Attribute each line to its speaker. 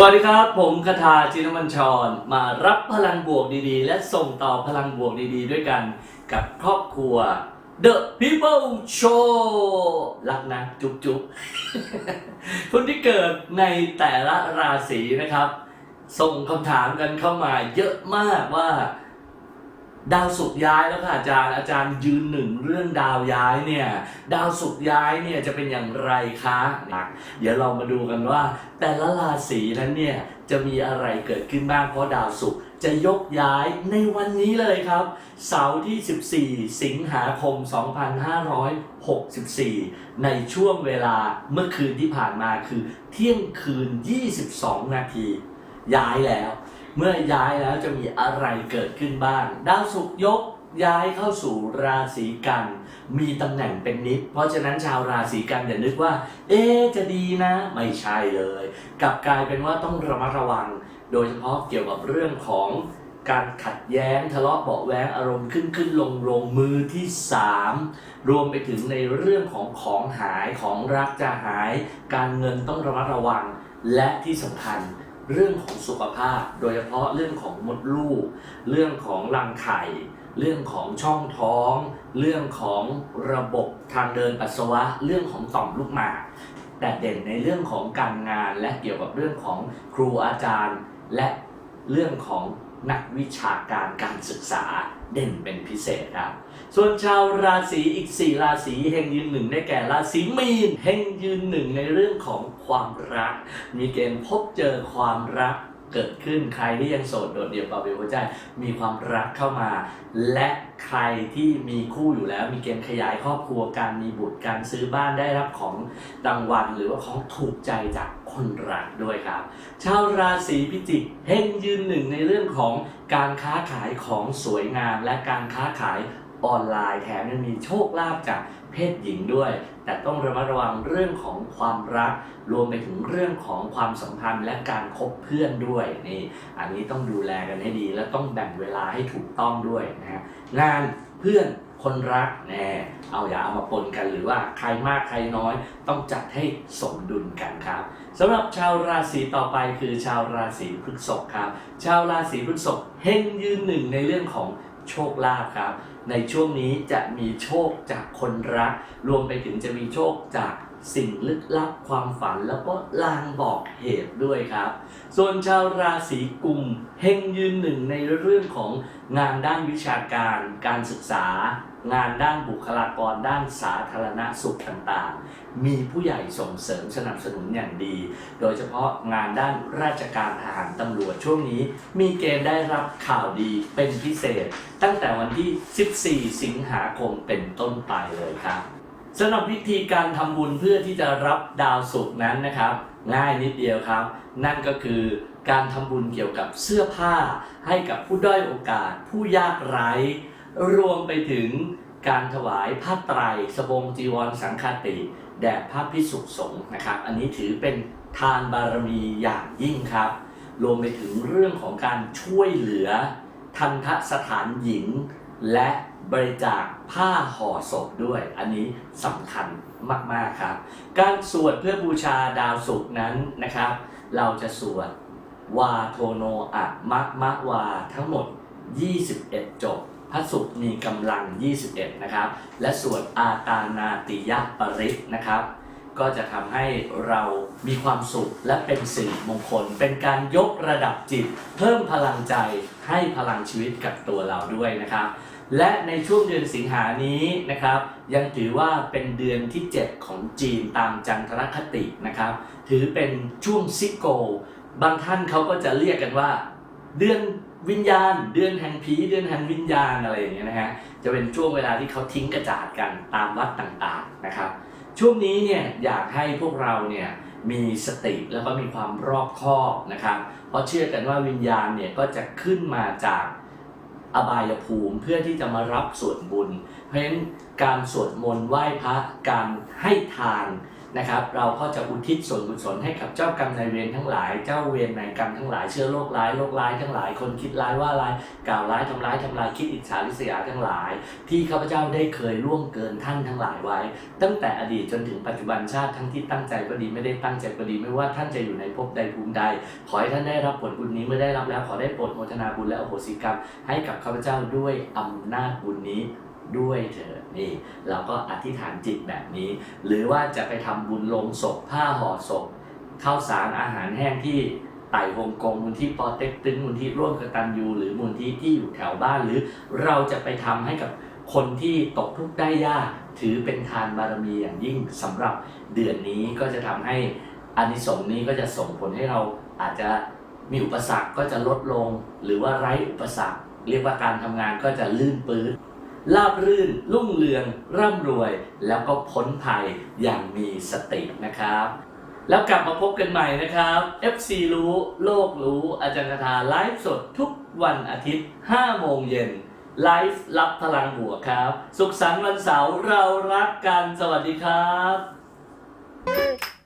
Speaker 1: สวัสดีครับ ผมคาทาจินมัญชร มารับพลังบวกดีๆ และส่งต่อพลังบวกดีๆ ด้วยกันกับครอบครัว The People Show รักนะจุ๊บจุ๊บคนที่เกิดในแต่ละราศีนะครับ ส่งคำถามกันเข้ามาเยอะมากว่า ดาวศุกร์ย้ายแล้วค่ะอาจารย์อาจารย์ยืนหนึ่งเรื่องดาวย้ายเนี่ย ดาวศุกร์ย้ายเนี่ยจะเป็นอย่างไรคะเดี๋ยวเรามาดูกันว่า แต่ละราศีนั้นเนี่ยจะมีอะไรเกิดขึ้นบ้างเพราะดาวศุกร์จะยกย้ายในวันนี้เลยครับ เสาร์ที่ 14 สิงหาคม 2564 ในช่วงเวลาเมื่อคืนที่ผ่านมาคือเที่ยงคืน 22 นาที ย้ายแล้ว เมื่อย้ายแล้วจะมีอะไรเกิดขึ้นบ้าง ดาวศุกร์ยกย้ายเข้าสู่ราศีกัน มีตำแหน่งเป็นนิด เพราะฉะนั้นชาวราศีกันอย่านึกว่า เอ๊จะดีนะ ไม่ใช่เลยกลับกลายเป็นว่าต้องระมัดระวัง โดยเฉพาะเกี่ยวกับเรื่องของการขัดแย้งทะเลาะเบาแวงอารมณ์ขึ้นขึ้นลงลงมือที่สามรวมไปถึงในเรื่องของของหายของรักจะหาย การเงินต้องระมัดระวัง และที่สำคัญ เรื่องของสุขภาพ โดยเฉพาะเรื่องของมดลูก เรื่องของรังไข่ เรื่องของช่องท้อง เรื่องของระบบทางเดินปัสสาวะ เรื่องของต่อมลูกหมากแต่เด่นในเรื่องของการงานและเกี่ยวกับเรื่องของครูอาจารย์ และเรื่องของนักวิชาการการศึกษา เด่นเป็นพิเศษครับ ส่วนชาวราศีอีก 4 ราศีเฮงยืนหนึ่งได้แก่ราศีมีนเฮงยืนหนึ่งในเรื่องของความรัก มีเกณฑ์พบเจอความรักเกิดขึ้นใครที่ยังโสดโดดเดี่ยวเปล่าเปลี่ยวหัวใจ มีความรักเข้ามา และใครที่มีคู่อยู่แล้ว มีเกณฑ์ขยายครอบครัวการมีบุตรการซื้อบ้านได้รับของรางวัลหรือว่าของถูกใจจาก คนรักด้วยครับ ชาวราศีพิจิกเฮงยืนหนึ่งในเรื่องของการค้าขายของสวยงาม และการค้าขายออนไลน์แถมยังมีโชคลาภจากเพศหญิงด้วย แต่ต้องระมัดระวังเรื่องของความรัก รวมไปถึงเรื่องของความสัมพันธ์และการคบเพื่อนด้วยนี่อันนี้ต้องดูแลกันให้ดี และต้องแบ่งเวลาให้ถูกต้องด้วยนะฮะงานเพื่อน คนรักแน่เอาอย่าเอามาปนกันหรือว่าใครมากใครน้อย ต้องจัดให้สมดุลกันครับสำหรับชาวราศีต่อไปคือชาวราศีพฤษภครับ ชาวราศีพฤษภเฮงยืนหนึ่งในเรื่องของโชคลาภครับ ในช่วงนี้จะมีโชคจากคนรัก รวมไปถึงจะมีโชคจาก สิ่งลึกลับความฝันแล้วก็ลางบอกเหตุด้วยครับ ส่วนชาวราศีกุมเฮงยืนหนึ่งในเรื่องของงานด้านวิชาการ การศึกษา งานด้านบุคลากรด้านสาธารณสุขต่างๆ มีผู้ใหญ่ส่งเสริมสนับสนุนอย่างดี โดยเฉพาะงานด้านราชการทหารตำรวจช่วงนี้ มีเกณฑ์ได้รับข่าวดีเป็นพิเศษ ตั้งแต่วันที่ 14 สิงหาคมเป็นต้นไปเลยครับ สำหรับวิธีการทำบุญเพื่อที่จะรับดาวศุกร์นั้นนะครับ ง่ายนิดเดียวครับ นั่นก็คือการทำบุญเกี่ยวกับเสื้อผ้า ให้กับผู้ด้อยโอกาส ผู้ยากไร้ รวมไปถึงการถวายผ้าไตรสบงจีวรสังฆาติ แด่พระพิสุสงฆ์นะครับ อันนี้ถือเป็นทานบารมีอย่างยิ่งครับ รวมไปถึงเรื่องของการช่วยเหลือ ทันทสถานหญิง และ บริจาคผ้าห่อศพด้วย อันนี้สำคัญมาก ๆ ครับ การสวดเพื่อบูชาดาวศุกร์นั้นนะครับ เราจะสวดวาโทโนอะมะมะวาทั้งหมด 21 จบพระศุกร์มีกำลัง 21 นะครับ และสวดอาตานาติยปริศนะครับ ก็จะทำให้เรามีความสุขและเป็นสิริมงคล เป็นการยกระดับจิต เพิ่มพลังใจให้พลังชีวิตกับตัวเราด้วยนะครับ และในช่วงเดือนสิงหานี้นะครับ ยังถือว่าเป็นเดือนที่ 7 ของจีนตามจันทรคตินะครับ ถือเป็นช่วงซิโก บางท่านเขาก็จะเรียกกันว่า เดือนวิญญาณ เดือนแห่งผีเดือนแห่งวิญญาณอะไรอย่างเงี้ยนะฮะจะเป็นช่วงเวลาที่เขาทิ้งกระจาดกันตามวัดต่างๆนะครับ ช่วงนี้เนี่ยอยากให้พวกเราเนี่ยมีสติแล้วก็มีความรอบคอบนะครับ เพราะเชื่อกันว่าวิญญาณเนี่ยก็จะขึ้นมาจาก อบายภูมิเพื่อที่จะมารับส่วนบุญ เพราะฉะนั้น การสวดมนต์ไหว้พระการให้ทานนะครับ เราก็จะอุทิศส่วนกุศลให้กับเจ้ากรรมนายเวรทั้งหลาย เจ้าเวรนายกรรมทั้งหลายเชื้อโรคร้ายโรคร้ายทั้งหลาย คนคิดร้ายว่าร้ายกล่าวร้ายทำร้ายทำลายคิดอิจฉาริษยาทั้งหลาย ที่ข้าพเจ้าได้เคยล่วงเกินท่านทั้งหลายไว้ ตั้งแต่อดีตจนถึงปัจจุบันชาติทั้งที่ตั้งใจก็ดีไม่ได้ตั้งใจก็ดีไม่ว่าท่านจะอยู่ในภพใดภูมิใด ขอให้ท่านได้รับผลบุญนี้เมื่อได้รับแล้วขอได้โปรดโมทนาบุญและอโหสิกรรมให้กับข้าพเจ้าด้วยอำนาจบุญนี้ ด้วยเถิดนี่เราก็อธิษฐานจิตแบบนี้ หรือว่าจะไปทำบุญลงศพผ้าห่อศพข้าวสารอาหารแห้งที่ไต่ฮงกงมูลที่ปอเต็กตึงมูลที่ร่วมกตันยูหรือมูลที่ที่อยู่แถวบ้านหรือเราจะไปทำให้กับคนที่ตกทุกข์ได้ยากถือเป็นทานบารมีอย่างยิ่งสำหรับเดือนนี้ก็จะทำให้อานิสงส์นี้ก็จะส่งผลให้เราอาจจะมีอุปสรรคก็จะลดลง หรือว่าไร้อุปสรรค เรียกว่าการทำงานก็จะลื่นปื้น ราบรื่น รุ่งเรือง ร่ำรวย แล้วก็พ้นภัยอย่างมีสตินะครับ แล้วกลับมาพบกันใหม่นะครับ FC รู้โลกรู้ อาจารย์คาถาไลฟ์สดทุกวันอาทิตย์ 5 โมงเย็นไลฟ์รับพลังบวกครับ สุขสันต์วันเสาร์เรารักกัน สวัสดีครับ